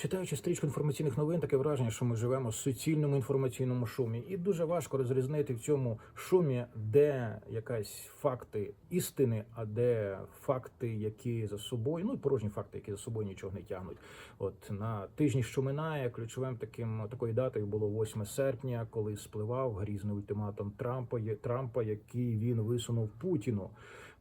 Читаючи стрічку інформаційних новин, таке враження, що ми живемо в суцільному інформаційному шумі, і дуже важко розрізнити в цьому шумі, де якась факти істини, а де факти, які за собою, ну і порожні факти, які за собою нічого не тягнуть. От на тижні, що минає, ключовим таким такою датою було 8 серпня, коли спливав грізний ультиматум Трампа, Трампа, який він висунув Путіну.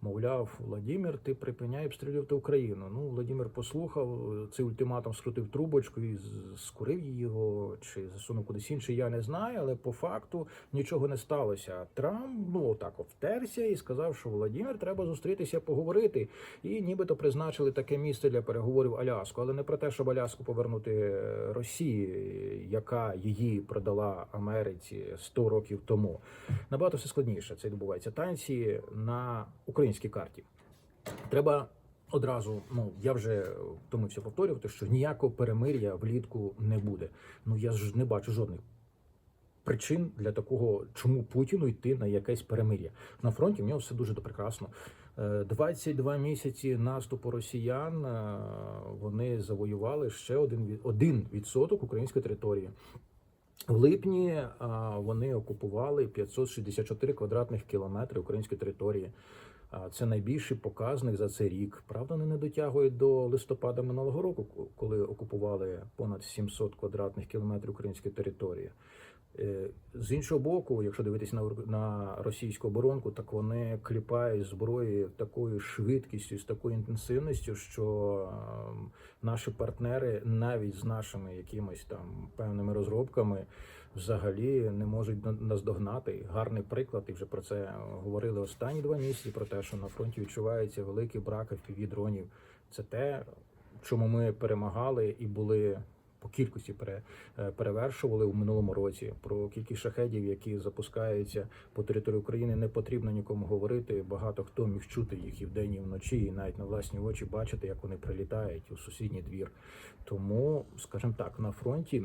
Мовляв, Владимир, ти припиняй обстрілювати Україну. Ну, Владимир послухав цей ультиматум, скрутив трубочку і скурив її його чи засунув кудись інше. Я не знаю, але по факту нічого не сталося. Трамп ну отак втерся і сказав, що Владимир треба зустрітися, поговорити. І нібито призначили таке місце для переговорів Аляску, але не про те, щоб Аляску повернути е, Росії, яка її продала Америці 100 років тому. Набагато все складніше. Це відбувається танці на українській карті. Треба одразу, ну я вже втомився повторювати, що ніякого перемир'я влітку не буде. Ну я ж не бачу жодних причин для такого, чому Путіну йти на якесь перемир'я. На фронті в нього все дуже прекрасно. Е, 22 місяці наступу росіян е, вони завоювали ще один один відсоток української території. В липні а, вони окупували 564 квадратних кілометри української території. Це найбільший показник за цей рік. Правда, не дотягує до листопада минулого року, коли окупували понад 700 квадратних кілометрів української території. Е, З іншого боку, якщо дивитися на, на російську оборонку, так вони кліпають зброї такою швидкістю, з такою інтенсивністю, що ем, наші партнери навіть з нашими якимись там певними розробками взагалі не можуть на- наздогнати. Гарний приклад, і вже про це говорили останні два місяці. Про те, що на фронті відчувається великий брак fpv дронів. Це те, чому ми перемагали і були. По кількості е, перевершували у минулому році. Про кількість шахедів, які запускаються по території України, не потрібно нікому говорити. Багато хто міг чути їх і вдень, і вночі, і навіть на власні очі бачити, як вони прилітають у сусідній двір. Тому, скажімо так, на фронті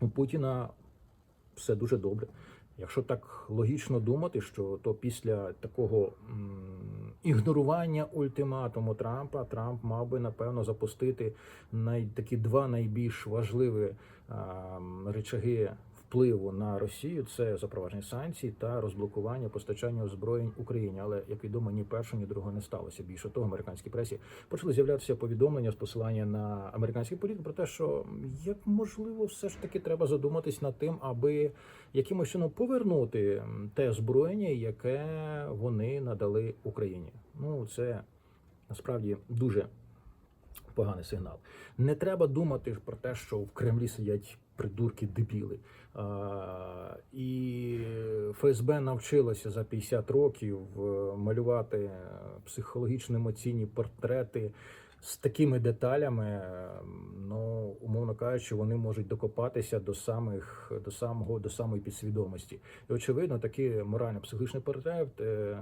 у Путіна все дуже добре. Якщо так логічно думати, що то після такого ігнорування ультиматуму Трампа Трамп мав би напевно запустити най, такі два найбільш важливі речаги впливу на Росію це запровадження санкцій та розблокування постачання озброєнь Україні. Але як відомо, ні першого, ні другого не сталося. Більше того, американській пресі почали з'являтися повідомлення з посилання на американських політиків про те, що як можливо, все ж таки треба задуматись над тим, аби якимось чином повернути те озброєння, яке вони надали Україні. Ну це насправді дуже поганий сигнал. Не треба думати про те, що в Кремлі сидять придурки дебіли. А, і ФСБ навчилося за 50 років е, малювати психологічно емоційні портрети з такими деталями. е, Ну, умовно кажучи, вони можуть докопатися до самих до самого до самої підсвідомості. І очевидно, такий морально-психологічний портрет е,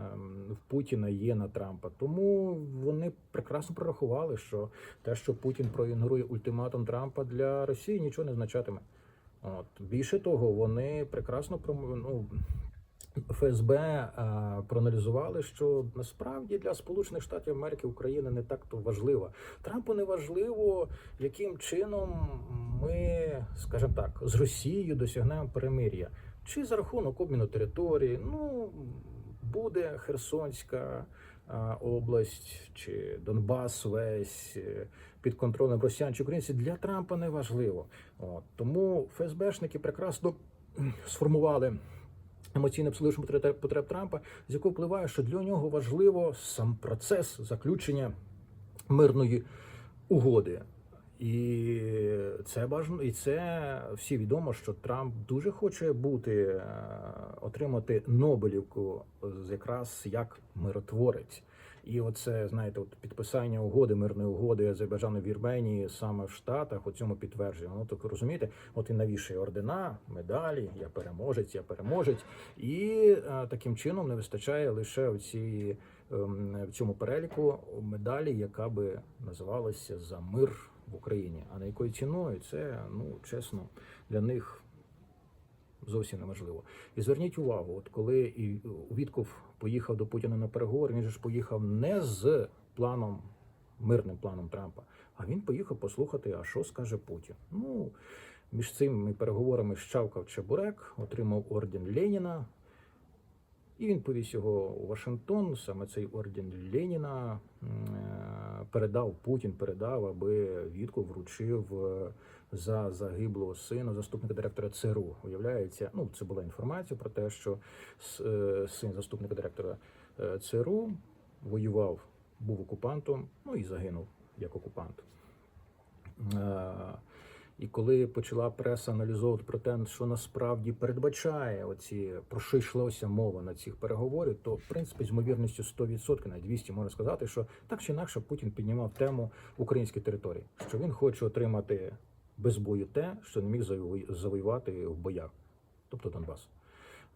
в Путіна є на Трампа. Тому вони прекрасно прорахували, що те, що Путін проігнорує ультиматум Трампа для Росії, нічого не значатиме. От більше того, вони прекрасно ну, ФСБ е, проаналізували, що насправді для Сполучених Штатів Америки Україна не так то важлива. Трампу не важливо, яким чином ми, скажімо так, з Росією досягнемо перемир'я, чи за рахунок обміну території. Ну буде Херсонська область чи Донбас весь е, під контролем росіян чи українців для Трампа не важливо. От тому ФСБшники прекрасно сформували Емоційне потреб потреб Трампа, з якого впливає, що для нього важливо сам процес заключення мирної угоди. І це бажано, і це всі відомо, що Трамп дуже хоче бути е, отримати Нобелівку якраз як миротворець. І оце, знаєте, от підписання угоди, мирної угоди Азербайджану Вірменії саме в Штатах у цьому підтверджує. Ну так розумієте, от він навішує ордена, медалі, я переможець, я переможець. І е, таким чином не вистачає лише в цій ем, в цьому переліку медалі, яка би називалася за мир в Україні. А на якою ціною це ну чесно для них зовсім неможливо. І зверніть увагу, от коли і Вітков поїхав до Путіна на переговори, він же ж поїхав не з планом мирним планом Трампа. А він поїхав послухати, а що скаже Путін. Ну, між цими переговорами щавкав Чебурек, отримав орден Леніна. І він повіз його у Вашингтон. Саме цей орден Леніна е, передав Путін, передав, аби Вітко вручив е, за загиблого сина заступника директора ЦРУ. Уявляється, ну це була інформація про те, що е, син заступника директора ЦРУ воював, був окупантом, ну і загинув як окупант. І коли почала преса аналізовувати про те, що насправді передбачає оці про що йшлося мова на цих переговорах, то в принципі з ймовірністю 100%, навіть 200 можна сказати, що так чи інакше Путін піднімав тему української території, що він хоче отримати без бою те, що не міг завою- завоювати в боях, тобто Донбас.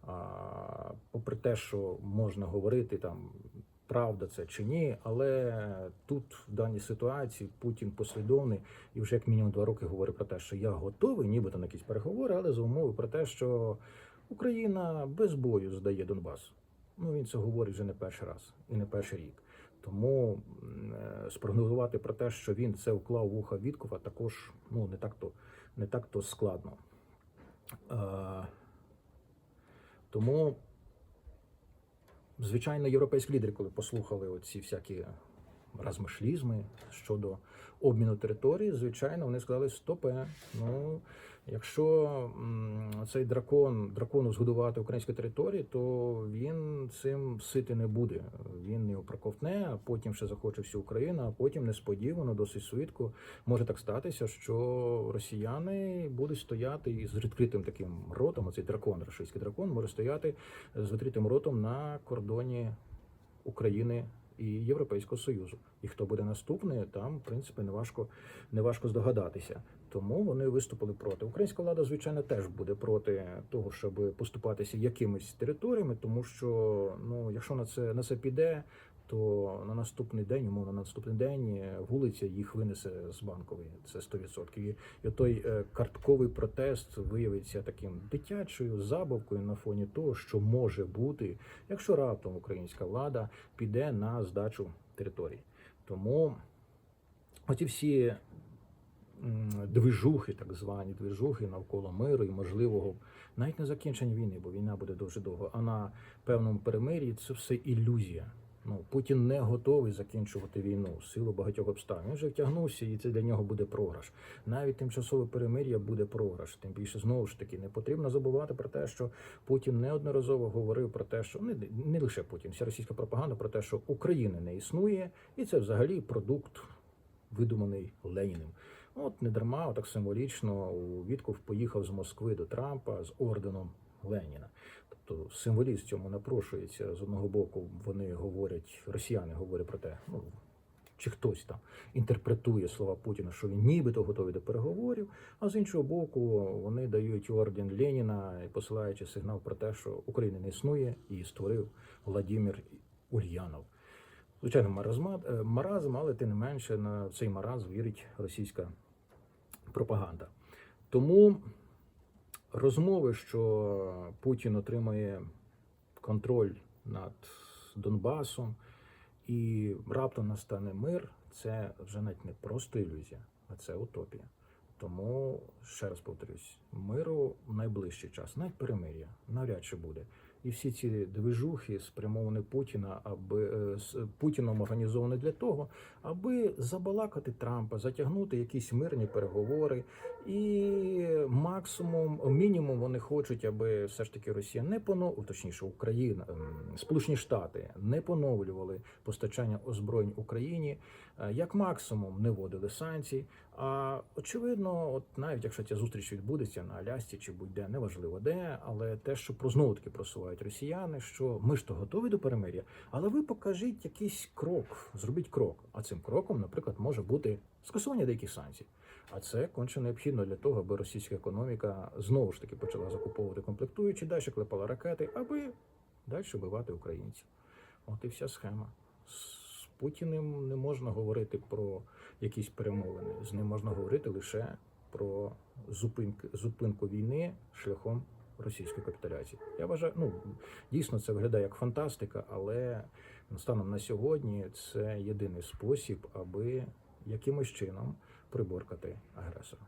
А, попри те, що можна говорити там. Правда це чи ні, але тут в даній ситуації Путін послідовний і вже як мінімум два роки говорить про те, що я готовий, нібито на якісь переговори, але за умови про те, що Україна без бою здає Донбас. Ну він це говорить вже не перший раз і не перший рік. Тому е, спрогнозувати про те, що він це вклав в уха також ну не так то не так то складно. Е, тому звичайно, європейські лідери, коли послухали оці всякі размишлізми щодо обміну території, звичайно, вони сказали: стопе. Ну, якщо цей дракон дракону згодувати українські території, то він цим сити не буде. Він його проковтне, а потім ще захоче всю Україну, а потім несподівано, досить швидко може так статися, що росіяни будуть стояти із відкритим таким ротом. Оцей дракон, російський дракон, може стояти з відкритим ротом на кордоні України і Європейського Союзу. І хто буде наступний, там в принципі не важко, здогадатися. Тому вони виступили проти. Українська влада, звичайно, теж буде проти того, щоб поступатися якимись територіями, тому що ну, якщо на це на це піде, то на наступний день, умовно, на наступний день вулиця їх винесе з банкової. Це 100%. І, той е, картковий протест виявиться таким дитячою забавкою на фоні того, що може бути, якщо раптом українська влада піде на здачу територій. Тому оці всі движухи, так звані движухи навколо миру і можливого навіть не закінчення війни, бо війна буде дуже довго, а на певному перемир'ї це все ілюзія. Ну, Путін не готовий закінчувати війну в силу багатьох обставин. Він вже втягнувся, і це для нього буде програш. Навіть тимчасове перемир'я буде програш. Тим більше знову ж таки не потрібно забувати про те, що Путін неодноразово говорив про те, що не, не лише Путін, вся російська пропаганда про те, що України не існує, і це взагалі продукт видуманий Леніним. От не дарма, так символічно у Вітков поїхав з Москви до Трампа з орденом Леніна. Тобто символізм цьому напрошується з одного боку. Вони говорять, росіяни говорять про те, ну чи хтось там інтерпретує слова Путіна, що він нібито готовий до переговорів. А з іншого боку, вони дають орден Леніна, і посилаючи сигнал про те, що України не існує, і створив Владимир Ульянов. Звичайно, е, маразм, але тим не менше на цей маразм вірить російська пропаганда. Тому розмови, що Путін отримає контроль над Донбасом і раптом настане мир, це вже навіть не просто ілюзія, а це утопія. Тому ще раз повторюсь: миру в найближчий час, навіть перемир'я, навряд чи буде. І всі ці движухи спрямовані Путіна, аби е, з Путіном організовані для того, аби забалакати Трампа, затягнути якісь мирні переговори, і максимум, мінімум, вони хочуть, аби все ж таки Росія не понов... точніше, Україна, ем, Сполучені Штати не поновлювали постачання озброєнь Україні, е, як максимум не вводили санкцій. А очевидно, от навіть якщо ця зустріч відбудеться на Алясці чи будь-де, неважливо де, але те, що про знову таки просувають росіяни, що ми ж то готові до перемир'я, але ви покажіть якийсь крок, зробіть крок. А цим кроком, наприклад, може бути скасування деяких санкцій. А це конче необхідно для того, аби російська економіка знову ж таки почала закуповувати комплектуючі, далі клепала ракети, аби далі вбивати українців. От і вся схема. З Путіним не можна говорити про якісь перемовини. З ним можна говорити лише про зупинку, зупинку війни шляхом російської капітуляції. Я вважаю, ну дійсно це виглядає як фантастика, але станом на сьогодні це єдиний спосіб, аби якимось чином приборкати агресора.